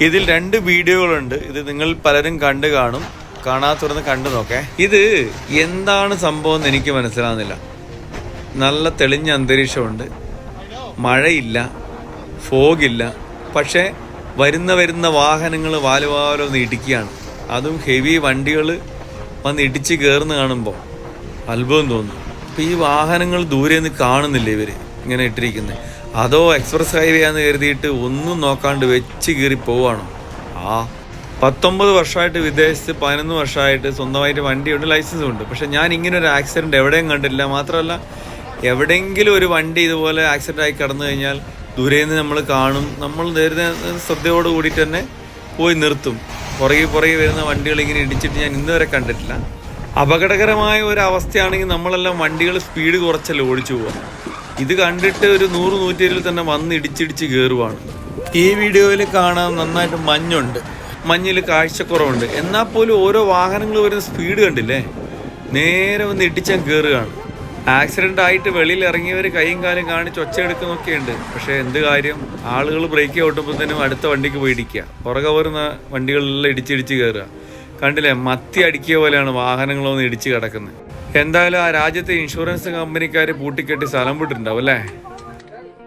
ഇതിൽ രണ്ട് വീഡിയോകളുണ്ട്. ഇത് നിങ്ങൾ പലരും കണ്ടു കാണും. കാണാത്തവരൊന്ന് കണ്ടു നോക്കേ. ഇത് എന്താണ് സംഭവം എന്ന് എനിക്ക് മനസ്സിലാകുന്നില്ല നല്ല തെളിഞ്ഞ അന്തരീക്ഷമുണ്ട്. മഴയില്ല. ഫോഗില്ല. പക്ഷേ വരുന്ന വരുന്ന വാഹനങ്ങൾ വാലുവാലോ ഒന്ന് ഇടിക്കുകയാണ്. അതും ഹെവി വണ്ടികൾ വന്ന് ഇടിച്ച് കയറുന്ന കാണുമ്പോൾ അത്ഭുതം തോന്നുന്നു അപ്പോൾ ഈ വാഹനങ്ങൾ ദൂരെ നിന്ന് കാണുന്നില്ല ഇവർ ഇങ്ങനെ ഇട്ടിരിക്കുന്നത്. അതോ എക്സ്പ്രസ് ഹൈവേ ആണെന്ന് കരുതിയിട്ട് ഒന്നും നോക്കാണ്ട് വെച്ച് കീറി പോവാണോ? ആ പത്തൊമ്പത് വർഷമായിട്ട് വിദേശത്ത് പതിനൊന്ന് വർഷമായിട്ട് സ്വന്തമായിട്ട് വണ്ടിയുണ്ട് ലൈസൻസും ഉണ്ട്. പക്ഷെ ഞാൻ ഇങ്ങനെ ഒരു ആക്സിഡന്റ് എവിടെയും കണ്ടില്ല മാത്രമല്ല എവിടെയെങ്കിലും ഒരു വണ്ടി ഇതുപോലെ ആക്സിഡന്റ് ആയി കടന്നു കഴിഞ്ഞാൽ ദൂരെ നിന്ന് നമ്മൾ കാണും. നമ്മൾ നേരത്തെ ശ്രദ്ധയോട് കൂടിയിട്ട് തന്നെ പോയി നിർത്തും. പുറകെ പുറകെ വരുന്ന വണ്ടികൾ ഇങ്ങനെ ഇടിച്ചിട്ട് ഞാൻ ഇന്ന് വരെ കണ്ടിട്ടില്ല. അപകടകരമായ ഒരു അവസ്ഥയാണെങ്കിൽ നമ്മളെല്ലാം വണ്ടികൾ സ്പീഡ് കുറച്ചല്ലേ ഓടിച്ചു പോവാം ഇത് കണ്ടിട്ട് ഒരു നൂറ് നൂറ്റിയിൽ തന്നെ വന്ന് ഇടിച്ചിടിച്ച് കയറുവാണ് ഈ വീഡിയോയിൽ കാണാൻ നന്നായിട്ട് മഞ്ഞുണ്ട്. മഞ്ഞിൽ കാഴ്ചക്കുറവുണ്ട്. എന്നാൽ പോലും ഓരോ വാഹനങ്ങൾ വരുന്ന സ്പീഡ് കണ്ടില്ലേ? നേരെ വന്ന് ഇടിച്ചാൽ കയറുകയാണ് ആക്സിഡന്റ് ആയിട്ട് വെളിയിൽ ഇറങ്ങിയവർ കൈയും കാലും കാണിച്ച് ഒച്ചയെടുക്കുന്നൊക്കെ ഉണ്ട്. പക്ഷേ എന്ത് കാര്യം? ആളുകൾ ബ്രേക്ക് ഔട്ടുമ്പോഴത്തേനും അടുത്ത വണ്ടിക്ക് പോയി ഇടിക്കുക. പുറകെ വരുന്ന വണ്ടികളെല്ലാം ഇടിച്ചിടിച്ച് കയറുക കണ്ടില്ലേ? മത്തി അടിക്കിയ പോലെയാണ് വാഹനങ്ങളൊന്ന് ഇടിച്ച് കിടക്കുന്നത്. എന്തായാലും ആ രാജ്യത്തെ ഇൻഷുറൻസ് കമ്പനിക്കാർ പൂട്ടിക്കെട്ടി സ്ഥലം വിട്ടിട്ടുണ്ടാവും അല്ലേ?